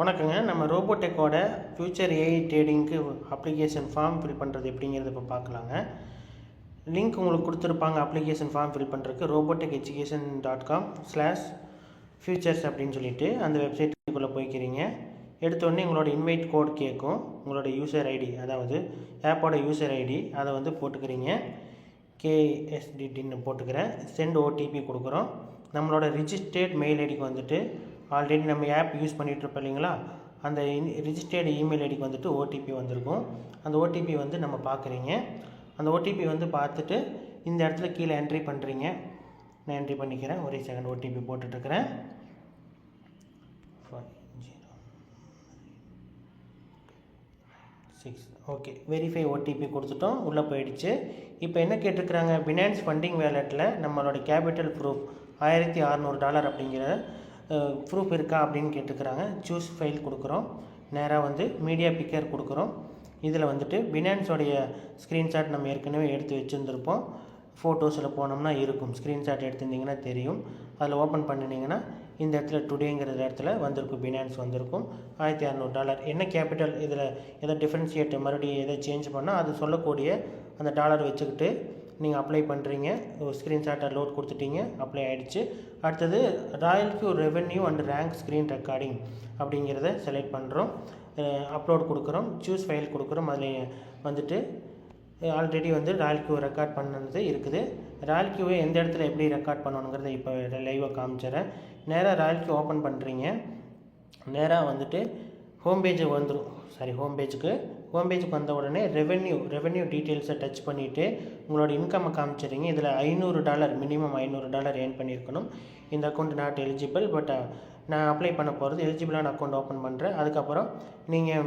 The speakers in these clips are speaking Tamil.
வணக்கங்க. நம்ம ரோபோடெக்கோட ஃபியூச்சர் ஏஐ ட்ரேடிங்க்கு அப்ளிகேஷன் ஃபார்ம் ஃபில் பண்ணுறது எப்படிங்கிறத இப்போ பார்க்கலாங்க. லிங்க் உங்களுக்கு கொடுத்துருப்பாங்க. அப்ளிகேஷன் ஃபார்ம் ஃபில் பண்ணுறதுக்கு Robotech education dot com slash futures அப்படின்னு சொல்லிட்டு அந்த வெப்சைட்டுக்குள்ளே போய்க்கிறீங்க. எடுத்தோடனே உங்களோட இன்வைட் கோட் கேட்கும். உங்களோட யூசர் ஐடி அதாவது ஆப்போட யூசர் ஐடி அதை வந்து போட்டுக்கிறீங்க. கேஎஸ்டிடின்னு போட்டுக்கிறேன் சென்ட் ஓடிபி கொடுக்குறோம். நம்மளோட ரிஜிஸ்டர்ட் மெயில் ஐடிக்கு வந்துட்டு ஆல்ரெடி நம்ம ஆப் யூஸ் பண்ணிகிட்ருப்போம் இல்லைங்களா? அந்த ரிஜிஸ்டர்டு இமெயில் ஐடிக்கு வந்துட்டு ஓடிபி வந்திருக்கும். அந்த ஓடிபி வந்து நம்ம பார்க்குறீங்க அந்த ஓடிபி வந்து பார்த்துட்டு இந்த இடத்துல கீழே என்ட்ரி பண்ணுறீங்க நான் என்ட்ரி பண்ணிக்கிறேன். ஒரே second OTP போட்டுட்ருக்கிறேன் five zero six okay verify OTP கொடுத்துட்டோம். உள்ளே போயிடுச்சு. இப்போ என்ன கேட்டிருக்கிறாங்க? பினான்ஸ் ஃபண்டிங் வேலெட்டில் நம்மளோட கேபிட்டல் ப்ரூஃப் ஆயிரத்தி அறநூறு டாலர் அப்படிங்கிற ப்ரூஃப் இருக்கா அப்படின்னு கேட்டுக்கிறாங்க. சூஸ் ஃபைல் கொடுக்குறோம். நேராக வந்து மீடியா பிக்கர் கொடுக்குறோம். இதில் வந்துட்டு பினான்ஸோடைய ஸ்க்ரீன்ஷாட் நம்ம ஏற்கனவே எடுத்து வச்சுருந்துருப்போம். ஃபோட்டோஸில் போனோம்னா இருக்கும். ஸ்க்ரீன்ஷாட் எடுத்திருந்தீங்கன்னா தெரியும். அதில் ஓப்பன் பண்ணினீங்கன்னா இந்த இடத்துல டுடேங்கிற இடத்துல வந்திருக்கும். பினான்ஸ் வந்திருக்கும். ஆயிரத்தி அறநூறு டாலர் என்ன கேபிட்டல் இதில் எதை டிஃப்ரென்ஷியேட் மறுபடியும் எதை சேஞ்ச் பண்ணால் அது சொல்லக்கூடிய அந்த டாலர் வச்சுக்கிட்டு நீங்கள் அப்ளை பண்ணுறீங்க ஸ்க்ரீன்ஷாட்டை லோட் கொடுத்துட்டீங்க. அப்ளை ஆகிடுச்சு அடுத்தது royal ராயல்க்கு revenue and rank screen recording அப்படிங்கிறத செலக்ட் பண்ணுறோம் அப்லோட் கொடுக்குறோம். சூஸ் ஃபைல் கொடுக்குறோம். அதில் வந்துட்டு ஆல்ரெடி வந்து ராயல் கியூ ரெக்கார்ட் பண்ணது இருக்குது. ராயல் கியூவை எந்த இடத்துல எப்படி ரெக்கார்ட் பண்ணணுங்கிறத இப்போ லைவாக காமிச்சிடறேன். நேராக ராயல் கியூ ஓப்பன் பண்ணுறீங்க நேராக வந்துட்டு ஹோம் பேஜ் வந்துடும் சாரி ஹோம் பேஜுக்கு ஹோம் பேஜுக்கு வந்த உடனே ரெவென்யூ ரெவென்யூ டீட்டெயில்ஸை டச் பண்ணிவிட்டு உங்களோட இன்கம்மை காமிச்சிடுங்க இதில் ஐநூறு டாலர் மினிமம் ஐநூறு டாலர் ஏர்ன் பண்ணியிருக்கணும். இந்த அக்கௌண்ட் நாட் எலிஜிபிள் பட் நான் அப்ளை பண்ண போகிறது எலிஜிபிளான அக்கௌண்ட் ஓப்பன் பண்ணுறேன் அதுக்கப்புறம் நீங்கள்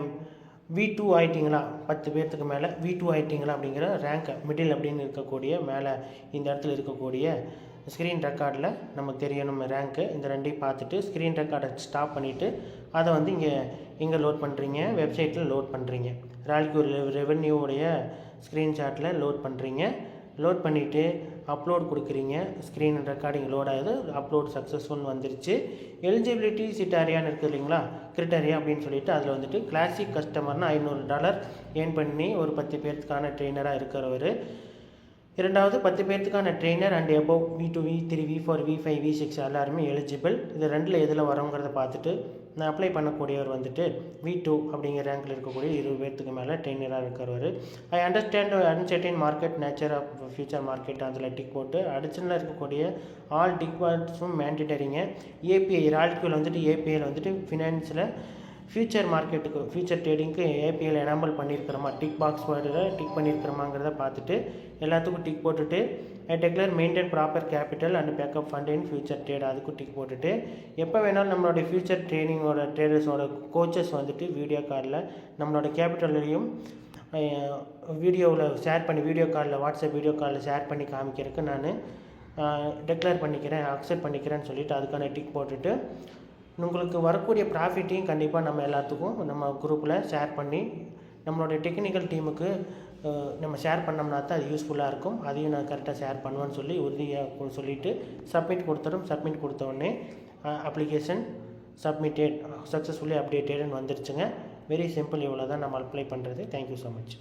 வி டூ ஆயிட்டிங்களா? பத்து பேர்த்துக்கு மேலே வி டூ ஆயிட்டிங்களா? அப்படிங்கிற ரேங்க் மிடில் அப்படின்னு இருக்கக்கூடிய மேலே இந்த இடத்துல இருக்கக்கூடிய ஸ்க்ரீன் ரெக்கார்டில் நமக்கு தெரியணும் ரேங்க்கு இந்த ரெண்டையும் பார்த்துட்டு ஸ்க்ரீன் ரெக்கார்டை ஸ்டாப் பண்ணிவிட்டு அதை வந்து இங்கே இங்கே லோட் பண்ணுறீங்க வெப்சைட்டில் லோட் பண்ணுறீங்க ரால்கியூ ரெவென்யூவுடைய ஸ்க்ரீன்ஷாட்டில் லோட் பண்ணுறீங்க லோட் பண்ணிவிட்டு அப்லோட் கொடுக்குறீங்க. ஸ்க்ரீன் ரெக்கார்டிங் லோட் ஆகுது அப்லோட் சக்ஸஸ்ஃபுல் வந்துருச்சு. எலிஜிபிலிட்டி சிட்டாரியான்னு இருக்குது இல்லைங்களா? கிரிட்டரியா அப்படின்னு சொல்லிட்டு அதில் வந்துட்டு கிளாசிக் கஸ்டமர்னு ஐநூறு டாலர் ஏர்ன் பண்ணி ஒரு பத்து பேர்த்துக்கான ட்ரெயினராக இருக்கிறவர். இரண்டாவது பத்து பேர்த்துக்கான trainer and above V two V three V four V five V six எல்லாருமே எலிஜிபிள் இது ரெண்டில் எதில் வரோங்கிறத பார்த்துட்டு நான் அப்ளை பண்ணக்கூடியவர் வந்துட்டு வி டூ அப்படிங்கிற ரேங்கில் இருக்கக்கூடிய இருபது பேர்த்துக்கு மேலே ட்ரெயினராக இருக்கிறவர். I understand uncertain market nature of future market அதில் டிக் போட்டு அடிஷனலாக இருக்கக்கூடிய ஆல் டிக் பார்ட்ஸும் மேண்டிட்டரிங்க ஏபிஐ ரால்கியூவில் வந்துட்டு ஏபிஐயில் வந்துட்டு ஃபினான்ஸில் ஃபியூச்சர் மார்க்கெட்டுக்கு ஃபியூச்சர் ட்ரேடிங்க்கு ஏபிஎல் எனாம்பல் பண்ணியிருக்கிறோமா டிக் பாக்ஸ் வேர்டில் டிக் பண்ணியிருக்கிறோமாங்கிறத பார்த்துட்டு எல்லாத்துக்கும் டிக் போட்டுட்டு I declare maintain proper capital and backup fund in future trade அதுக்கும் டிக் போட்டுட்டு எப்போ வேணாலும் நம்மளுடைய ஃபியூச்சர் ட்ரைனிங்கோட ட்ரேடர்ஸோட கோச்சஸ் வந்துட்டு வீடியோ காலில் நம்மளோட கேபிட்டல்லையும் வீடியோவில் ஷேர் பண்ணி வீடியோ காலில் வாட்ஸ்அப் வீடியோ காலில் ஷேர் பண்ணி காமிக்கிறதுக்கு நான் டெக்ளேர் பண்ணிக்கிறேன் அக்செப்ட் பண்ணிக்கிறேன்னு சொல்லிவிட்டு அதுக்கான டிக் போட்டுட்டு உங்களுக்கு வரக்கூடிய ப்ராஃபிட்டையும் கண்டிப்பாக நம்ம எல்லாத்துக்கும் நம்ம குரூப்பில் ஷேர் பண்ணி நம்மளுடைய டெக்னிக்கல் டீமுக்கு நம்ம ஷேர் பண்ணோம்னா தான் அது யூஸ்ஃபுல்லாக இருக்கும். அதையும் நான் கரெக்டாக ஷேர் பண்ணுவேன்னு சொல்லி உறுதியாக சொல்லிவிட்டு சப்மிட் கொடுத்துரும். சப்மிட் கொடுத்தோடனே அப்ளிகேஷன் சப்மிட்டட் சக்ஸஸ்ஃபுல்லி அப்டேட்டட்னு வந்துருச்சுங்க. வெரி சிம்பிள் இவ்வளோ தான் நம்ம அப்ளை பண்ணுறது தேங்க்யூ ஸோ மச்